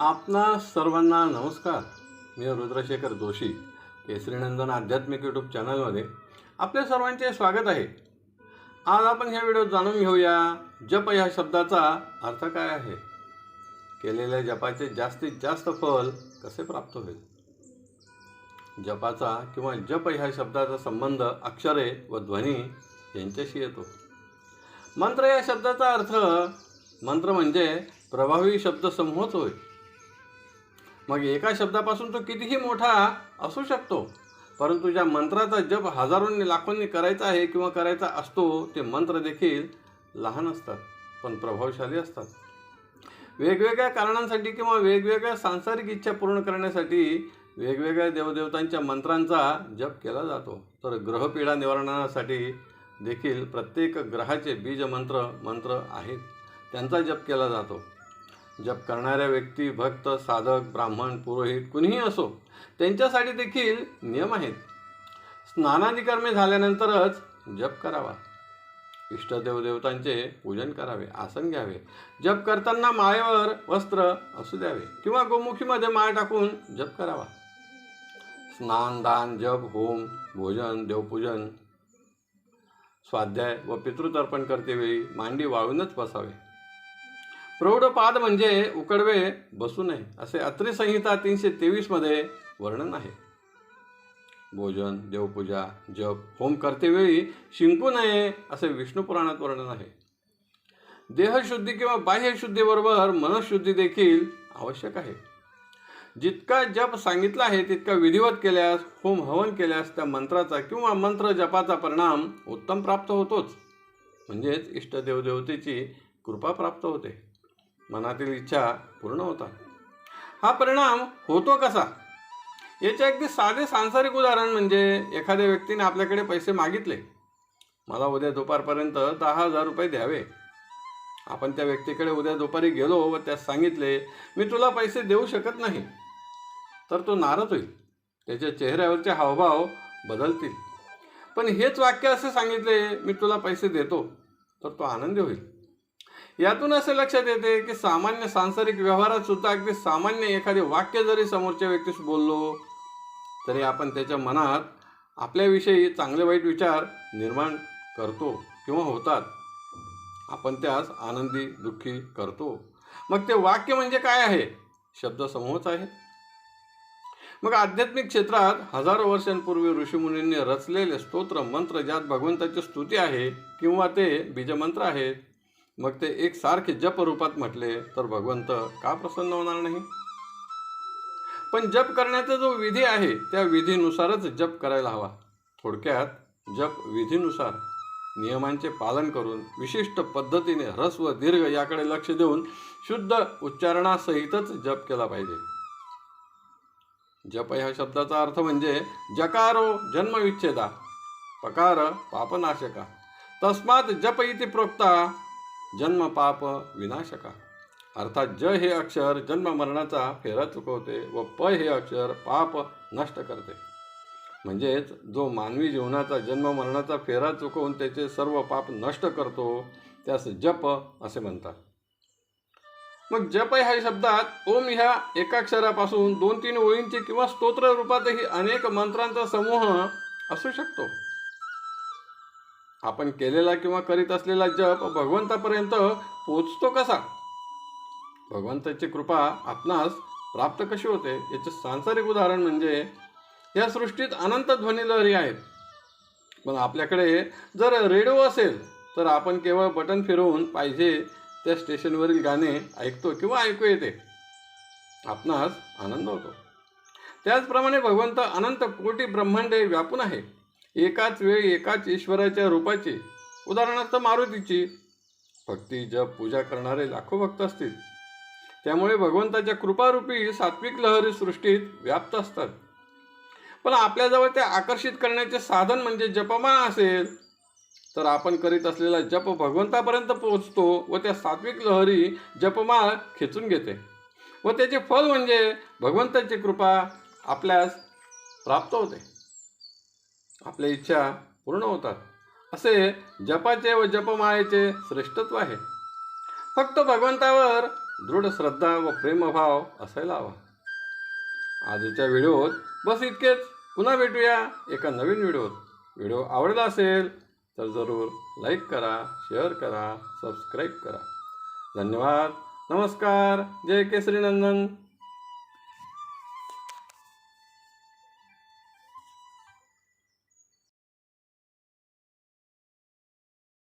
आपणा सर्वांना नमस्कार. मी रुद्रशेखर जोशी केसरीनंदन आध्यात्मिक यूट्यूब चॅनलमध्ये आपल्या सर्वांचे स्वागत आहे. आज आपण ह्या व्हिडिओत जाणून घेऊया जप या शब्दाचा अर्थ काय आहे? केलेल्या जपाचे जास्तीत जास्त फल कसे प्राप्त होईल? जपाचा किंवा जप ह्या शब्दाचा संबंध अक्षरे व ध्वनी यांच्याशी येतो. मंत्र या शब्दाचा अर्थ मंत्र म्हणजे प्रभावी शब्दसमूहच होय. मग एका शब्दापासून तो कितीही मोठा असू शकतो. परंतु ज्या मंत्राचा जप हजारोंनी लाखोंनी करायचा आहे किंवा करायचा असतो ते मंत्र देखील लहान असतात पण प्रभावशाली असतात. वेगवेगळ्या कारणांसाठी किंवा वेगवेगळ्या सांसारिक इच्छा पूर्ण करण्यासाठी वेगवेगळ्या देवदेवतांच्या मंत्रांचा जप केला जातो. तर ग्रहपीडा निवारणासाठी देखील प्रत्येक ग्रहाचे बीजमंत्र मंत्र आहेत. त्यांचा जप केला जातो. जप करणाऱ्या व्यक्ती भक्त साधक ब्राह्मण पुरोहित कुणीही असो त्यांच्यासाठी देखील नियम आहेत. स्नानादी कर्मे झाल्यानंतरच जप करावा. इष्टदेव देवतांचे पूजन करावे आसन घ्यावे. जप करताना माळेवर वस्त्र असू द्यावे किंवा गोमुखीमध्ये माळ टाकून जप करावा. स्नान दान जप होम भोजन देवपूजन. स्वाध्याय व पितृतर्पण करतेवेळी मांडी वाळूनच बसावे. प्रौढपाद म्हणजे उकडवे बसू नये असे अत्रि संहिता तीनशे तेवीसमध्ये वर्णन आहे. भोजन देवपूजा जप होम करतेवेळी शिंकू नये असे विष्णू पुराणात वर्णन आहे. देहशुद्धी किंवा बाह्यशुद्धीबरोबर मनशुद्धी देखील आवश्यक आहे. जितका जप सांगितला आहे तितका विधिवत केल्यास होम हवन केल्यास त्या मंत्राचा किंवा मंत्र जपाचा परिणाम उत्तम प्राप्त होतोच. म्हणजेच इष्टदेवदेवतेची कृपा प्राप्त होते. मनातील इच्छा पूर्ण होतात हा परिणाम होतो कसा? याचे अगदी साधे सांसारिक उदाहरण म्हणजे एखाद्या व्यक्तीने आपल्याकडे पैसे मागितले. मला उद्या दुपारपर्यंत दहा हजार रुपये द्यावे. आपण त्या व्यक्तीकडे उद्या दुपारी गेलो व त्यास सांगितले मी तुला पैसे देऊ शकत नाही. तर तो नाराज होईल. त्याच्या चेहऱ्यावरचे हावभाव बदलतील. पण हेच वाक्य असे सांगितले मी तुला पैसे देतो. तर तो आनंदी होईल. यातून असे लक्षात येते की सामान्य सांसारिक व्यवहारात सुद्धा अगदी सामान्य एखादे वाक्य जरी समोरच्या व्यक्तीस बोललो तरी आपण त्याच्या मनात आपल्याविषयी चांगले वाईट विचार निर्माण करतो किंवा होतात. आपण त्यास आनंदी दुःखी करतो. मग ते वाक्य म्हणजे काय आहे? शब्दसमूहच आहे. मग आध्यात्मिक क्षेत्रात हजारो वर्षांपूर्वी ऋषीमुनींनी रचलेले स्तोत्र मंत्र ज्यात भगवंताची स्तुती आहे किंवा ते बीजमंत्र आहेत मग ते एक सारखे जप रूपात म्हटले तर भगवंत का प्रसन्न होणार नाही? पण जप करण्याचा जो विधी आहे त्या विधीनुसारच जप करायला हवा. थोडक्यात जप विधीनुसार नियमांचे पालन करून विशिष्ट पद्धतीने ह्रस्व व दीर्घ याकडे लक्ष देऊन शुद्ध उच्चारणासहितच जप केला पाहिजे. जप ह्या शब्दाचा अर्थ म्हणजे जकारो जन्मविच्छेदा पकार पापनाशका. तस्मात जप इति प्रोक्ता जन्म पाप विनाशका. अर्थात ज हे अक्षर जन्म मरणाचा फेरा चुकवते व प हे अक्षर पाप नष्ट करते. म्हणजेच जो मानवी जीवनाचा जन्म मरणाचा फेरा चुकवून त्याचे सर्व पाप नष्ट करतो त्यास जप असे म्हणतात. मग जप ह्या शब्दात ओम ह्या एकाक्षरापासून दोन तीन ओळींचे किंवा स्तोत्र रूपातही अनेक मंत्रांचा समूह असू शकतो. आपण केलेला किंवा करीत असलेला जप भगवंतापर्यंत पोचतो कसा? भगवंताची कृपा आपणास प्राप्त कशी होते? याचे सांसारिक उदाहरण म्हणजे या सृष्टीत अनंत ध्वनिलहरी आहेत. पण आपल्याकडे जर रेडिओ असेल तर आपण केवळ बटन फिरवून पाहिजे त्या स्टेशनवरील गाणे ऐकतो किंवा ऐकू येते. आपणास आनंद होतो. त्याचप्रमाणे भगवंत अनंत कोटी ब्रह्मांडे व्यापून आहे. एकाच वेळी एकाच ईश्वराच्या रूपाची उदाहरणार्थ मारुतीची. भक्ती जप पूजा करणारे लाखो भक्त असतील. त्यामुळे भगवंताच्या कृपारूपी सात्विक लहरी सृष्टीत व्याप्त असतात. पण आपल्याजवळ ते आकर्षित करण्याचे साधन म्हणजे जपमाळ असेल तर आपण करीत असलेला जप भगवंतापर्यंत पोहोचतो व त्या सात्विक लहरी जपमाळ खेचून घेते. व त्याचे फल म्हणजे भगवंताची कृपा आपल्यास प्राप्त होते. आपल्या इच्छा पूर्ण होतात. असे जपाचे व जपमाळेचे श्रेष्ठत्व आहे. फक्त भगवंतावर दृढ श्रद्धा व प्रेमभाव असायला हवा. आजच्या व्हिडिओत बस इतकेच. पुन्हा भेटूया एका नवीन व्हिडिओत. व्हिडिओ आवडला असेल तर जरूर लाईक करा शेअर करा सबस्क्राईब करा. धन्यवाद. नमस्कार. जय केसरी नंदन.